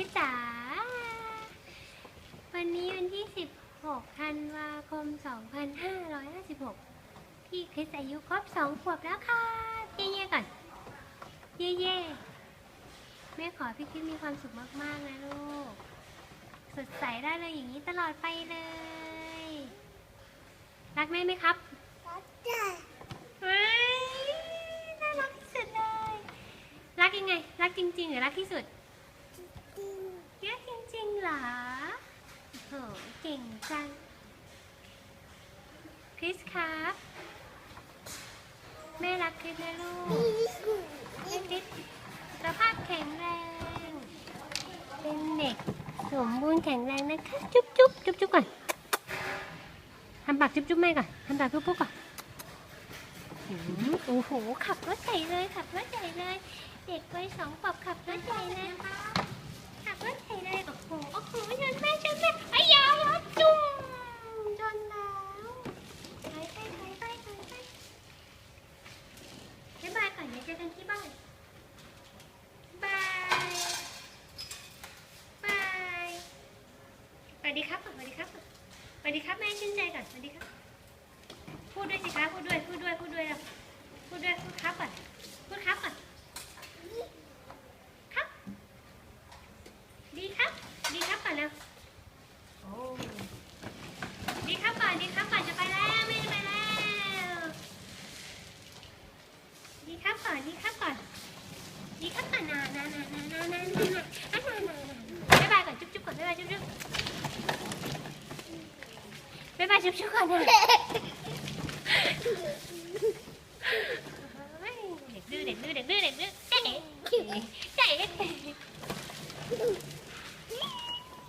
พี่จ๋าวันนี้วันที่ 16ธันวาคม 2556 พี่คริสอายุครบ 2 ขวบแล้วค่ะเย่ๆก่อน เย่ๆแม่ขอพี่คริสมีความสุขมาก ๆ นะลูก สดใสได้เลยอย่างนี้ตลอดไปเลย รักแม่ไหมครับเฮ้ยน่ารักที่สุดเลย รักยังไง รักจริง ๆ หรือรักที่สุดรักจริงๆเหรอโอ้โห เก่งจังคริสครับแม่รักคริสนะลูกคริสสภาพแข็งแรง เป็นเด็กสมบูรณ์แข็งแรงนะคะ จุ๊บจุ๊บจุ๊บจุ๊บก่อนทำปากจุ๊บจุ๊บแม่ก่อนทำปากปุ๊บปุ๊บก่อนโอ้โห ขับรถใหญ่เลยขับรถใหญ่เลย เด็กวัยสองขวบขับรถใหญ่เลยขับรถใหญ่เลย โอ้โห โอ้โหชนแม่ชนแม่ไอ้ยาวรถจุ่มชนแล้วถอยไปถอยไปถอยไปบ๊ายบายก่อนเดี๋ยวเจอกันที่บ้านบายบายส วัสดีครับก่อนสวัสดีครับสวัสดีครับแม่ชื่นใจก่อนสวัสดีครับ พูดด้วยสิคะพูดด้วยพูดด้วยพูดด้วยแล้วพูดด้วยพูดครับก่อนพูดครับก่อนครับ ดีครับ ดีครับก่อนแล้วโอ้ดีครับก่อนดีครับก่อนจะไปแล้วไม่จะไปแล้ว ดีครับก่อนดีครับก่อนดีครับก่อนนานานานานานานานานานานาบ๊ายบายก่อนจุ๊บจุ๊บก่อนบ๊ายบายจุ๊บ ชุบชุบก่อนนะเด็กดื้อเด็กดื้อเด็กดื้อเด็กดื้อเด็กดื้อ